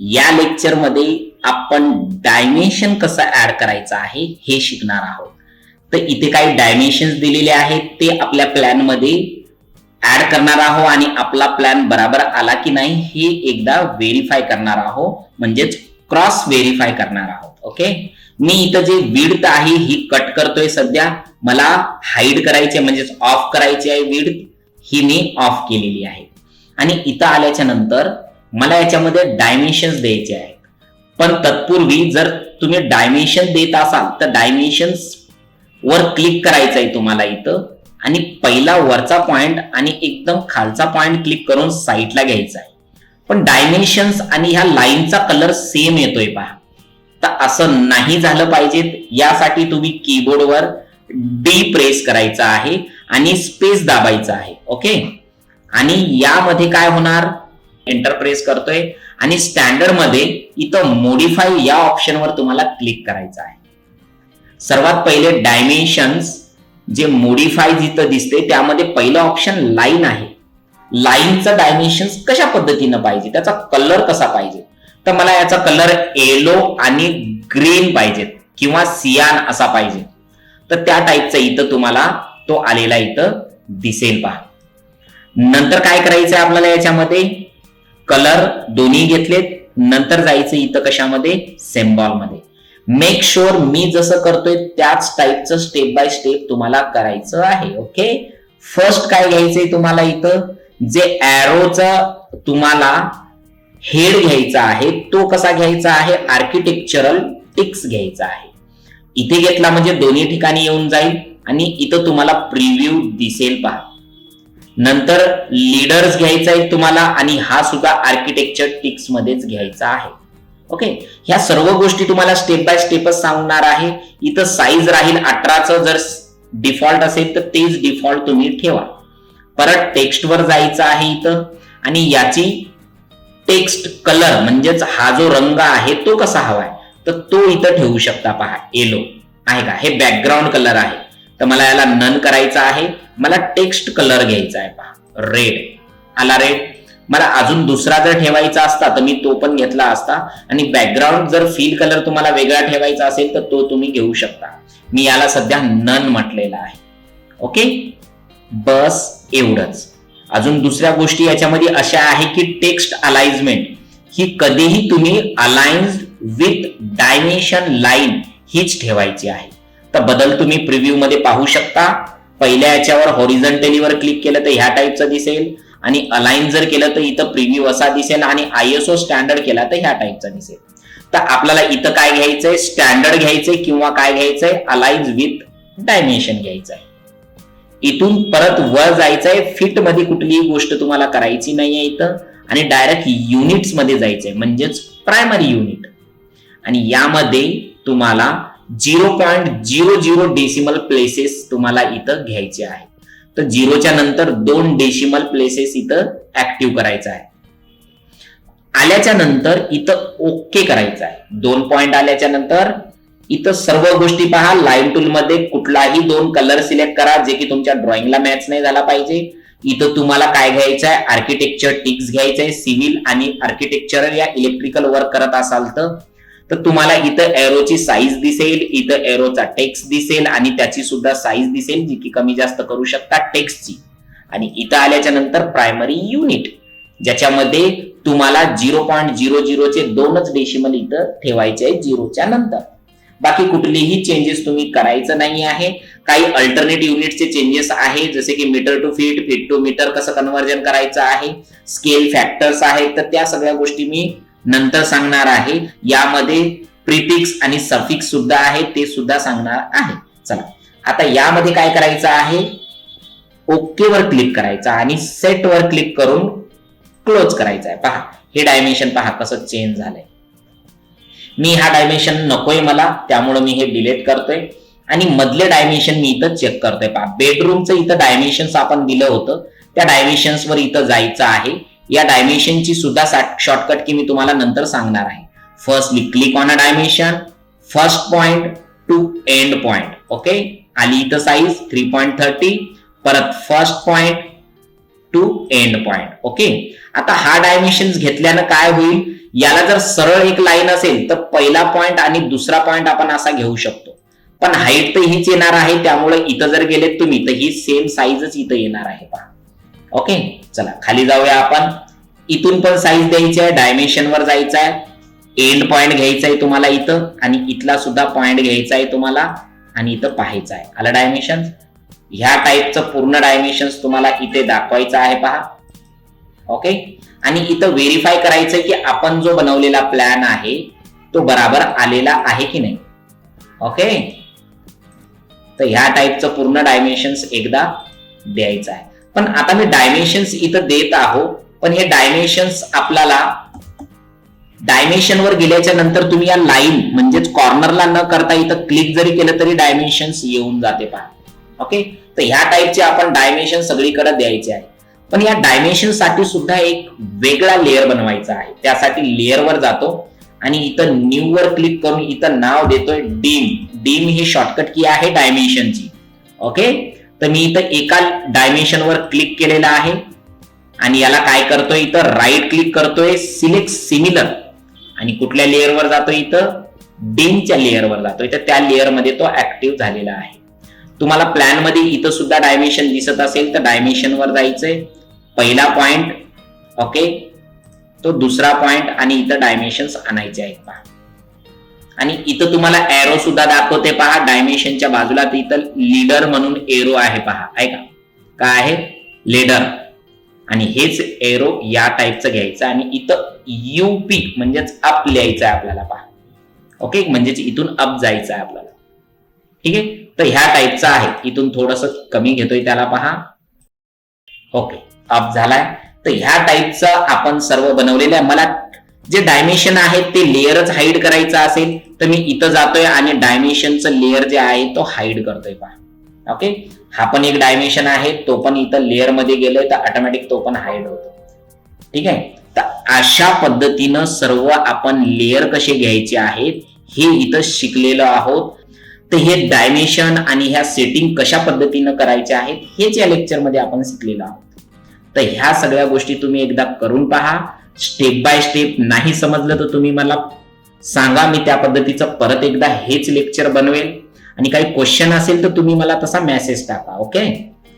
या लेक्चरमध्ये आपण डायमेन्शन कसं ऍड करायचं आहे हे शिकणार आहोत. तर इथे काही डायमेन्शन दिलेले आहेत ते आपल्या प्लॅनमध्ये ऍड करणार आहोत आणि आपला प्लॅन बराबर आला की नाही हे एकदा व्हेरीफाय करणार आहोत. म्हणजेच क्रॉस व्हेरीफाय करणार आहोत ओके मी इथं जे विड्थ आहे ही कट करतोय सध्या. मला हाईड करायचे म्हणजेच ऑफ करायची आहे विड्थ ही मी ऑफ केलेली आहे. आणि इथं आल्याच्यानंतर मला याच्यामध्ये डायमेन्शन्स द्यायचे आहेत. पण तत्पूर्वी जर तुम्ही डायमेन्शन देत असाल तर डायमेन्शन्स वर क्लिक करायचं आहे तुम्हाला इथं. आणि पहिला वरचा पॉइंट आणि एकदम खालचा पॉइंट क्लिक करून साईडला घ्यायचा आहे. पण डायमेन्शन्स आणि ह्या लाईनचा कलर सेम येतोय पहा. तर असं नाही झालं पाहिजे. यासाठी तुम्ही कीबोर्डवर डी प्रेस करायचा आहे आणि स्पेस दाबायचा आहे. ओके आणि यामध्ये काय होणार? एंटरप्रेस करतोय. आणि स्टँडर्डमध्ये इथं मोडिफाय या ऑप्शनवर तुम्हाला क्लिक करायचं आहे. सर्वात पहिले डायमेन्शन्स जे मोडिफाय जिथं दिसते त्यामध्ये पहिलं ऑप्शन लाईन आहे. लाईनचं डायमेन्शन्स कशा पद्धतीनं पाहिजे? त्याचा कलर कसा पाहिजे? तर मला याचा कलर येलो आणि ग्रीन पाहिजेत किंवा सियान असा पाहिजे. तर त्या टाईपचा इथं तुम्हाला तो आलेला इथं दिसेल पहा. नंतर काय करायचं आहे आपल्याला याच्यामध्ये? कलर दोन्ही घेतलेत. नंतर जायचं इथं कशामध्ये? सेम्बॉलमध्ये मेक शुअर मी जसं करतोय त्याच टाईपचं स्टेप बाय स्टेप तुम्हाला करायचं आहे ओके फर्स्ट काय घ्यायचंय तुम्हाला इथं? जे ऍरोचा तुम्हाला हेड घ्यायचा आहे तो कसा घ्यायचा आहे? आर्किटेक्चरल टिक्स घ्यायचा आहे. इथे घेतला म्हणजे दोन्ही ठिकाणी येऊन जाईल आणि इथं तुम्हाला प्रिव्ह्यू दिसेल पहा. नंतर लीडर्स घ्यायचा आहे तुम्हाला आणि हा सुद्धा आर्किटेक्चर टिक्स मध्येच घ्यायचा आहे. ओके ह्या सर्व गोष्टी तुम्हाला स्टेप बाय स्टेपच सांगणार आहे. इथं साईज राहील अठराचं जर डिफॉल्ट असेल तर तेच डिफॉल्ट तुम्ही ठेवा. परत टेक्स्टवर जायचं आहे इथं आणि याची टेक्स्ट कलर म्हणजेच हा जो रंग आहे तो कसा हवाय? तर तो इथं ठेवू शकता पहा येलो आहे का? हे बॅकग्राऊंड कलर आहे. तर मला याला नन करायचा आहे. मला टेक्स्ट कलर घ्यायचा आहे पहा. रेड आला रेड मला अजून दुसरा जर ठेवायचा असता तर मी तो पण घेतला असता. आणि बॅकग्राऊंड जर फील कलर तुम्हाला वेगळा ठेवायचा असेल तर तो तुम्ही घेऊ शकता. मी याला सध्या नन म्हटलेला आहे. ओके बस एवढंच. अजून दुसऱ्या गोष्टी याच्यामध्ये अशा आहे की टेक्स्ट अलाइजमेंट ही कधीही तुम्ही अलाइन्स विथ डायमेन्शन लाईन हीच ठेवायची आहे. तर बदल तुम्ही प्रिव्ह्यू मध्ये पाहू शकता. पहिल्या याच्यावर हॉरिझंटलीवर क्लिक केलं तर ह्या टाईपचं दिसेल. आणि अलाइन जर केलं तर इथं प्रिव्ह्यू असा दिसेल आणि आयएसओ स्टँडर्ड केला तर ह्या टाईपचा दिसेल. तर आपल्याला इथं काय घ्यायचंय? स्टँडर्ड घ्यायचंय किंवा काय घ्यायचंय? अलाइन्स विथ डायमेन्शन घ्यायचंय. इथून परत वर जायचंय. फिटमध्ये कुठलीही गोष्ट तुम्हाला करायची नाहीये इथं. आणि डायरेक्ट युनिट्समध्ये जायचंय. म्हणजेच प्रायमरी युनिट आणि यामध्ये तुम्हाला zero point zero zero decimal places तुम्हाला इथं घ्यायचे आहे. तर झिरोच्या नंतर दोन डेसिमल प्लेसेस इथं ऍक्टिव्ह करायचं आहे. आल्याच्यानंतर इथं ओके करायचं आहे. दोन पॉइंट आल्याच्यानंतर इथं सर्व गोष्टी पहा. लाईन टूल मध्ये कुठलाही दोन कलर सिलेक्ट करा जे की तुमच्या ड्रॉइंगला मॅच नाही झाला पाहिजे. इथं तुम्हाला काय घ्यायचं आहे? आर्किटेक्चर टिक्स घ्यायचं आहे. सिव्हिल आणि आर्किटेक्चरल या इलेक्ट्रिकल वर्क करत असाल तर तर तुम्हाला इथं एरोची साईज दिसेल इथं एरोचा टेक्स्ट दिसेल आणि त्याची सुद्धा साईज दिसेल जी की कमी जास्त करू शकता टेक्स्टची आणि इथं आल्याच्यानंतर प्रायमरी युनिट ज्याच्यामध्ये तुम्हाला झिरो पॉईंट झिरो झिरोचे दोनच डेसिमल इथं ठेवायचे आहे झिरोच्या नंतर. बाकी कुठलीही चेंजेस तुम्ही करायचं नाही आहे. काही अल्टरनेट युनिटचे चेंजेस आहे जसे की metre to feet feet to metre कसं कन्व्हर्जन करायचं आहे स्केल फॅक्टर्स आहेत तर त्या सगळ्या गोष्टी मी नंतर सांगणार आहे. यामध्ये प्रिफिक्स आणि सफिक्स सुद्धा आहे ते सुद्धा सांगणार आहे. चला. आता यामध्ये काय करायचं आहे? ओके वर क्लिक करायचं आणि सेट वर क्लिक करून क्लोज करायचं आहे. पहा हे डायमेन्शन पहा कसं चेंज झालंय. मी हा डायमेन्शन नकोय मला त्यामुळे मी हे डिलीट करतोय. आणि मधले डायमेन्शन मी इथं चेक करतोय. पहा बेडरूमचं इथं डायमेन्शन्स आपण दिलं होतं. त्या डायमेन्शन्स वर इथं जायचं आहे. या डायमेन्शनची सुद्धा शॉर्टकट की मी तुम्हाला नंतर सांगणार आहे. First we click on a dimension first point to end point okay आली इथं साईज थ्री पॉईंट थर्टी परत first point to end point okay आता हा डायमेन्शन घेतल्यानं काय होईल? याला जर सरळ एक लाईन असेल तर पहिला पॉइंट आणि दुसरा पॉइंट आपण असा घेऊ शकतो. पण हाईट तर हीच येणार आहे त्यामुळे इथं जर गेलेत तुम्ही तर ही सेम साईजच इथं येणार आहे. पहा. ओके चला खाली जाऊया आपण. इथून पण साईज द्यायची आहे डायमेन्शन वर जायचं आहे. एंड पॉइंट घ्यायचा आहे तुम्हाला इथं आणि इथला सुद्धा पॉइंट घ्यायचा आहे तुम्हाला आणि इथं पाहायचं आहे. आलं डायमेन्शन ह्या टाईपचं पूर्ण डायमेन्शन तुम्हाला इथे दाखवायचं आहे पहा. ओके आणि इथं व्हेरीफाय करायचं की आपण जो बनवलेला प्लॅन आहे तो बराबर आलेला आहे की नाही. ओके तर ह्या टाईपचं पूर्ण डायमेन्शन्स एकदा द्यायचं आहे. पण आता मी डायमेन्शन्स इथं देत आहो पण हे डायमेन्शन्स आपल्याला डायमेन्शनवर गेल्याच्यानंतर तुम्ही या लाईन म्हणजेच कॉर्नरला न करता इथं क्लिक जरी केलं तरी डायमेन्शन्स येऊन जाते पहा. ओके तर ह्या टाईपचे आपण डायमेन्शन सगळीकडे द्यायचे आहे. पण या डायमेन्शनसाठी सुद्धा एक वेगळा लेअर बनवायचा आहे. त्यासाठी लेअरवर जातो आणि इथं न्यू वर क्लिक करून इथं नाव देतोय डीम डीम ही शॉर्टकट की आहे डायमेन्शनची ओके तर मी इथं एका डायमेन्शनवर क्लिक केलेलं आहे. आणि याला काय करतोय इथं? राईट क्लिक करतोय. सिलेक्ट सिमिलर आणि कुठल्या लेअरवर जातोय इथं? डेनच्या लेअरवर जातोय. तर त्या लेअरमध्ये तो ऍक्टिव्ह झालेला आहे. तुम्हाला प्लॅनमध्ये इथं सुद्धा डायमेन्शन दिसत असेल तर डायमेन्शनवर जायचंय. पहिला पॉइंट ओके तो दुसरा पॉइंट आणि इथं डायमेन्शन्स आणायचे आहेत पहा. आणि इथं तुम्हाला एरो सुद्धा दाखवते पहा. डायमेन्शनच्या बाजूला इथं लीडर म्हणून एरो आहे पहा. ऐका काय आहे? लीडर आणि हेच एरो या टाईपचं घ्यायचं आणि इथं युपी म्हणजेच अप लिहायचं आहे आपल्याला पहा. ओके म्हणजेच इथून अप जायचं आहे आपल्याला. ठीक आहे? तर ह्या टाईपचं आहे. इथून थोडस कमी घेतोय त्याला पहा. ओके अप झालाय. तर ह्या टाईपचं आपण सर्व बनवलेलं आहे. मला जे डायमेन्शन आहे ते लेअरच हाईड करायचं असेल तर मी इथं जातोय आणि डायमेन्शनचं लेअर जे आहे तो हाईड करतोय पहा. ओके हा पण एक डायमेन्शन आहे तो पण इथं लेअरमध्ये गेलोय तर ऑटोमॅटिक तो पण हाईड होतो. ठीक आहे? तर अशा पद्धतीनं सर्व आपण लेअर कसे घ्यायचे आहेत हे इथं शिकलेलो आहोत. तर हे डायमेन्शन आणि ह्या सेटिंग कशा पद्धतीनं करायचे आहेत हेच या लेक्चरमध्ये आपण शिकलेलो आहोत. तर ह्या सगळ्या गोष्टी तुम्ही एकदा करून पहा. स्टेप बाय स्टेप नाही समजलं तर तुम्ही मला सांगा मी त्या पद्धतीचं परत एकदा हेच लेक्चर बनवेल. आणि काही क्वेश्चन असेल तर तुम्ही मला तसा मेसेज टाका ओके